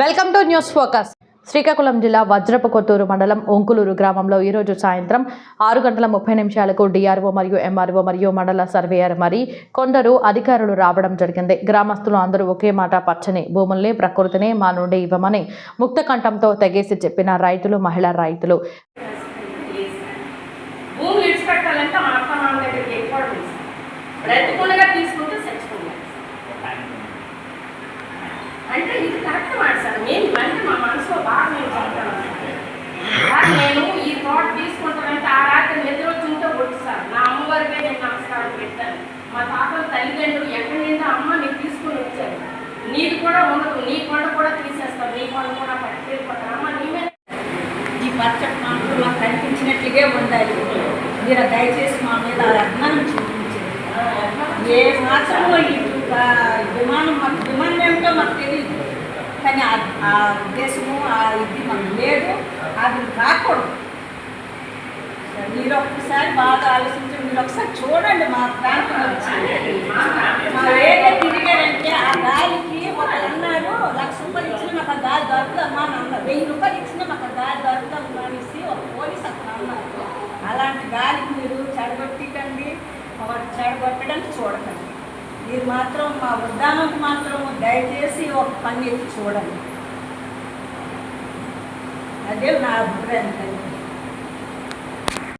Welcome to news focus. Srikakulam జిల్లా వజ్రపు కొత్తూరు మండలం ఒంకులూరు గ్రామంలో ఈరోజు సాయంత్రం ఆరు గంటల ముప్పై నిమిషాలకు డిఆర్ఓ మరియు ఎంఆర్ఓ మరియు మండల సర్వేయర్ మరి కొందరు అధికారులు రావడం జరిగింది. గ్రామస్తులు అందరూ ఒకే మాట పచ్చని భూముల్ని ప్రకృతిని మా నుండి ఇవ్వమని ముక్త కంఠంతో తెగేసి చెప్పిన రైతులు మహిళా రైతులు. భూమి కరెక్ట్ సార్. నేను అంటే మా మనసులో బాగా నేను చెప్తాను. సార్ నేను ఈ థాట్ తీసుకుంటానంటే ఆ రాత్రి నిద్ర వచ్చింటే కొట్టు సార్. నా అమ్మవారికే నేను నమస్కారం పెట్టాను మా తాతల తల్లిదండ్రులు ఎక్కడి నుండి అమ్మ నీకు తీసుకుని వచ్చారు నీది కూడా ఉండదు. నీ కొండ కూడా తీసేస్తాను. నీ కొండ కూడా పట్టుకెళ్ళిపోతాను అమ్మ నీ మీద ఈ పచ్చటి మాటలు మాకు కనిపించినట్లుగే ఉండాలి. మీరు దయచేసి మా మీద ఆ రత్నాన్ని చూపించండి. ఏ మాత్రమో ఈ విమానం మాకు విమానం ఏమిటో మాకు తెలియదు కానీ ఆ- ఆ ఉద్దేశము ఆ ఇది మనకు లేదు. అది రాకూడదు. మీరు ఒక్కసారి బాగా ఆలోచించండి మీరు ఒకసారి చూడండి మా ప్రాంతం వచ్చి. మా ఏరియా తిరిగారంటే ఆ గాలికి ఒకళ్ళు అన్నారు లక్ష రూపాయలు ఇచ్చిన మాకు ఆ గాలి దొరుకుదమ్మా అని అన్నారు. వెయ్యి రూపాయలు ఇచ్చిన మాకు ఆ గాలి దొరకదమ్మా అనేసి ఒక పోలీస్ అక్కడ అన్నారు. అలాంటి గాలికి మీరు చెడగొట్టకండి. ఒకటి చెడగొట్టడానికి చూడకండి. మీరు మాత్రం మా ఉద్దానం మాత్రం దయచేసి ఒక పని చూడండి. అదే నా అభిప్రాయం కలిగింది